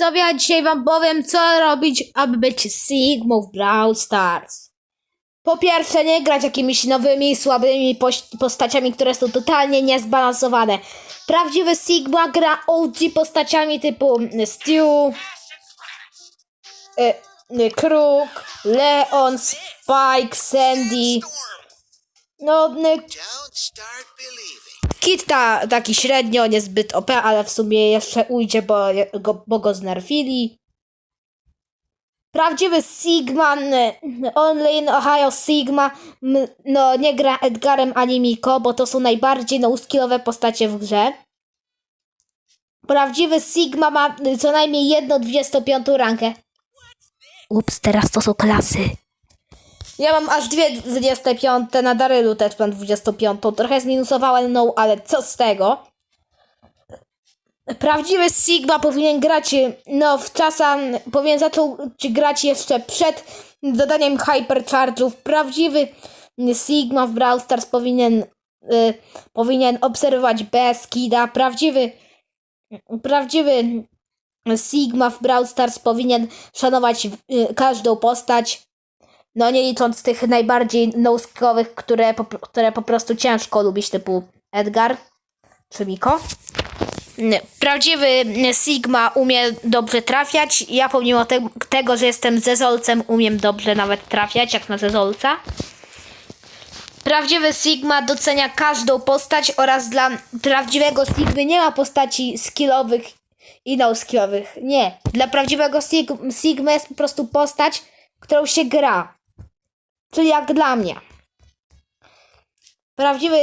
Ja dzisiaj wam powiem, co robić, aby być Sigmą w Brawl Stars. Po pierwsze, nie grać jakimiś nowymi, słabymi postaciami, które są totalnie niezbalansowane. Prawdziwy Sigma gra OG postaciami typu Stu, y, y, Kruk, Leon, Spike, Sandy. No, y. Kit ta, taki średnio, niezbyt OP, ale w sumie jeszcze ujdzie, bo go, bo go znerfili. Prawdziwy Sigma, n- Online Ohio Sigma, no nie gra Edgarem ani Miko, bo to są najbardziej no-skillowe postacie w grze. Prawdziwy Sigma ma co najmniej jedną 25 rankę. Ups, teraz to są klasy. Ja mam aż dwie 25 na Darylu też mam 25. Trochę zminusowałem, no ale co z tego? Prawdziwy Sigma powinien grać, no w czasach, powinien zaczął grać jeszcze przed dodaniem Hypercharge'ów. Prawdziwy Sigma w Brawl Stars powinien, y, powinien obserwować bez kida. Prawdziwy, prawdziwy Sigma w Brawl Stars powinien szanować y, każdą postać. No nie licząc tych najbardziej noskowych, które, które po prostu ciężko lubić, typu Edgar czy Miko. Prawdziwy Sigma umie dobrze trafiać. Ja pomimo te, tego, że jestem zezolcem, umiem dobrze nawet trafiać, jak na zezolca. Prawdziwy Sigma docenia każdą postać oraz dla prawdziwego Sigmy nie ma postaci skillowych i no-skillowych. Nie. Dla prawdziwego Sig- Sigma jest po prostu postać, którą się gra. Czyli jak dla mnie. Prawdziwy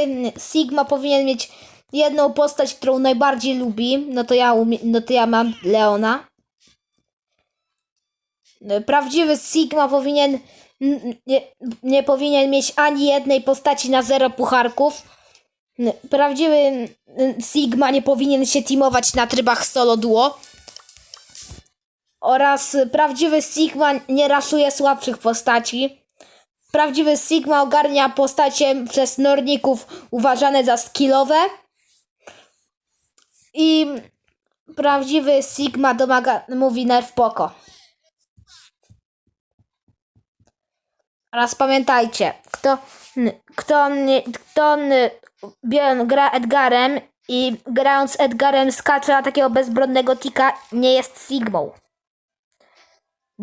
Sigma powinien mieć jedną postać, którą najbardziej lubi. No to ja, no to ja mam Leona. Prawdziwy Sigma powinien nie, nie powinien mieć ani jednej postaci na zero pucharków. Prawdziwy Sigma nie powinien się teamować na trybach solo duo. Oraz prawdziwy Sigma nie raszuje słabszych postaci. Prawdziwy Sigma ogarnia postacie przez Norników uważane za skillowe. I prawdziwy Sigma domaga, mówi nerf poko. Oraz pamiętajcie, kto, kto, kto gra Edgarem i grając Edgarem skacze na takiego bezbronnego tika, nie jest Sigmą.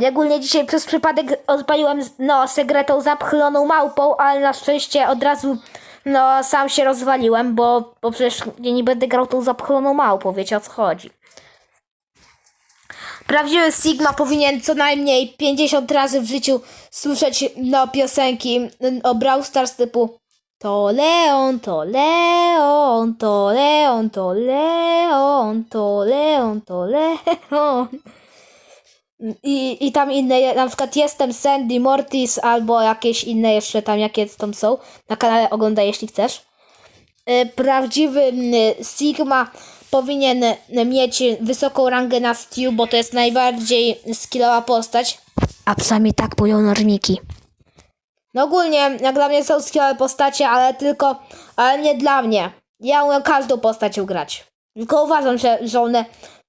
Ogólnie dzisiaj przez przypadek odpaliłem no, segretą zapchloną małpą, ale na szczęście od razu no, sam się rozwaliłem, bo, bo przecież ja nie będę grał tą zapchloną małpą, wiecie o co chodzi. Prawdziwy Sigma powinien co najmniej 50 razy w życiu słyszeć no, piosenki mm, o Brawl Stars typu To Leon, to Leon, to Leon, to Leon, to Leon, to Leon. I, I tam inne, na przykład jestem Sandy Mortis albo jakieś inne jeszcze tam, jakie tam są. Na kanale oglądaj, jeśli chcesz. Y, Prawdziwy Sigma powinien mieć wysoką rangę na Stew, bo to jest najbardziej skillowa postać. A przynajmniej tak mówią normiki. No ogólnie, jak dla mnie są skillowe postacie, ale tylko, ale nie dla mnie. Ja umiem każdą postać ugrać. Tylko uważam, że, że one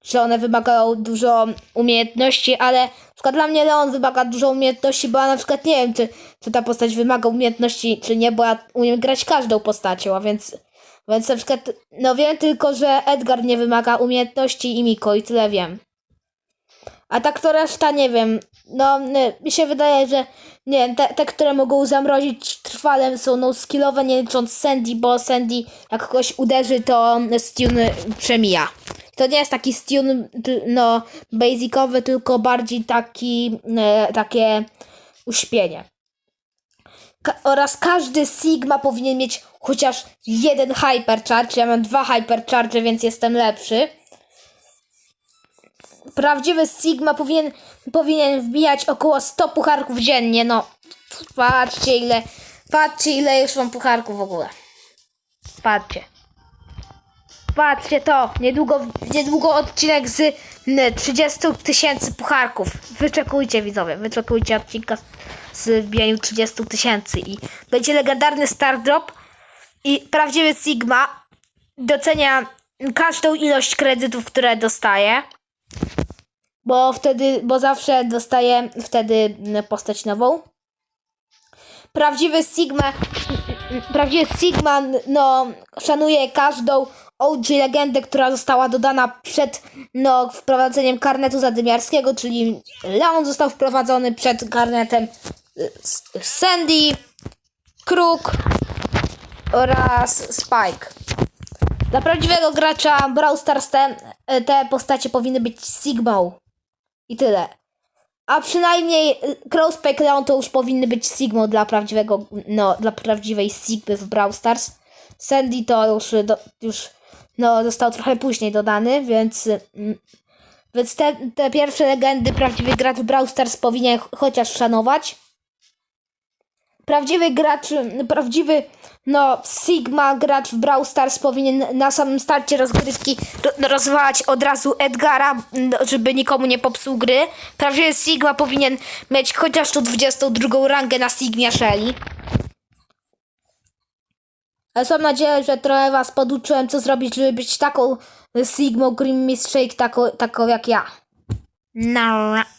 że one wymagają dużo umiejętności, ale na przykład dla mnie Leon wymaga dużo umiejętności, bo ja na przykład nie wiem, czy, czy ta postać wymaga umiejętności, czy nie, bo ja umiem grać każdą postacią, a więc, więc na przykład, no wiem tylko, że Edgar nie wymaga umiejętności i Miko i tyle wiem. A tak to reszta nie wiem. No, mi się wydaje, że nie te, te, które mogą zamrozić trwale są no skillowe, nie licząc Sandy, bo Sandy jak kogoś uderzy, to stun przemija. To nie jest taki stun, no, basicowy, tylko bardziej taki, e, takie uśpienie. Ka- oraz każdy Sigma powinien mieć chociaż jeden Hypercharge. Ja mam dwa Hypercharge, więc jestem lepszy. Prawdziwy Sigma powinien, powinien wbijać około 100 pucharków dziennie. No, patrzcie ile, patrzcie ile już mam pucharków w ogóle. Patrzcie. Patrzcie to, niedługo, niedługo odcinek z n, 30 tysięcy pucharków. Wyczekujcie widzowie, wyczekujcie odcinka z, wbijaniem 30 tysięcy i będzie legendarny Star Drop i prawdziwy Sigma docenia każdą ilość kredytów, które dostaje. bo wtedy, bo zawsze dostaje wtedy postać nową. Prawdziwy Sigma, prawdziwy Sigma, no, szanuje każdą OG legendę, która została dodana przed, no, wprowadzeniem karnetu zadymiarskiego, czyli Leon został wprowadzony przed karnetem y, Sandy, Kruk oraz Spike. Dla prawdziwego gracza Brawl Stars te, te postacie powinny być Sigmą. I tyle. A przynajmniej Crow Spike Leon to już powinny być Sigmą dla prawdziwego, no, dla prawdziwej Sigmy w Brawl Stars. Sandy to już, y, do, już no, został trochę później dodany, więc, mm, więc te, te pierwsze legendy prawdziwy gracz Brawl Stars powinien ch- chociaż szanować. Prawdziwy gracz, mm, prawdziwy, no, Sigma gracz w Brawl Stars powinien na samym starcie rozgrywki ro- rozwalać od razu Edgara, mm, żeby nikomu nie popsuł gry. Prawdziwy Sigma powinien mieć chociaż tu 22 rangę na Sigmie Shelly. Mam nadzieję, że trochę was poduczyłem, co zrobić, żeby być taką Sigmą Mist Shake, taką, taką jak ja. Nara.